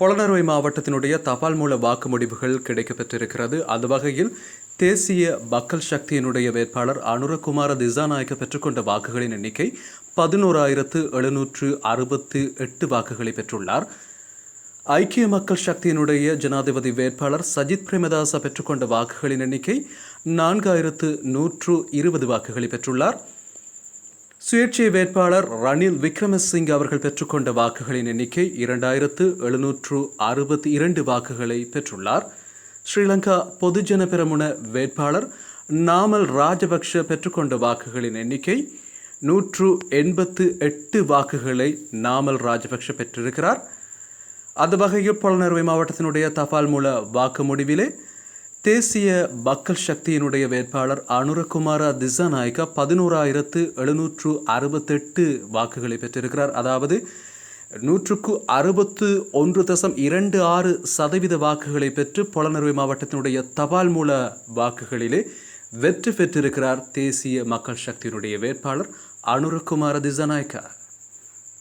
பொலனறுவை மாவட்டத்தினுடைய தபால் மூல வாக்கு முடிவுகள் கிடைக்கப்பெற்றிருக்கிறது. அந்த வகையில் தேசிய மக்கள் சக்தியினுடைய வேட்பாளர் அனுரகுமார திசாநாயக்க பெற்றுக்கொண்ட வாக்குகளின் எண்ணிக்கை பதினோராயிரத்து எழுநூற்று அறுபத்து எட்டு வாக்குகளை பெற்றுள்ளார். ஐக்கிய மக்கள் சக்தியினுடைய ஜனாதிபதி வேட்பாளர் சஜித் பிரேமதாசா பெற்றுக்கொண்ட வாக்குகளின் எண்ணிக்கை நான்காயிரத்து நூற்று இருபது வாக்குகளை பெற்றுள்ளார். சுயேட்சை வேட்பாளர் ரணில் விக்ரமசிங் அவர்கள் பெற்றுக்கொண்ட வாக்குகளின் எண்ணிக்கை இரண்டாயிரத்து எழுநூற்று அறுபத்தி இரண்டு வாக்குகளை பெற்றுள்ளார். ஸ்ரீலங்கா பொதுஜன பெரமுன வேட்பாளர் நாமல் ராஜபக்ஷ பெற்றுக்கொண்ட வாக்குகளின் எண்ணிக்கை நூற்று எண்பத்து எட்டு வாக்குகளை நாமல் ராஜபக்ஷ பெற்றிருக்கிறார். அந்த வகையில் பொலனறுவை மாவட்டத்தினுடைய தபால் மூல வாக்கு முடிவிலே தேசிய மக்கள் சக்தியினுடைய வேட்பாளர் அனுரகுமார திசாநாயக்கா பதினோராயிரத்து எழுநூற்று அறுபத்தெட்டு வாக்குகளை பெற்றிருக்கிறார். அதாவது நூற்றுக்கு அறுபத்து ஒன்று தசம் இரண்டு ஆறு சதவீத வாக்குகளை பெற்று புலனறுவை மாவட்டத்தினுடைய தபால் மூல வாக்குகளிலே வெற்றி பெற்றிருக்கிறார் தேசிய மக்கள் சக்தியினுடைய வேட்பாளர் அனுரகுமார திசாநாயக்கா.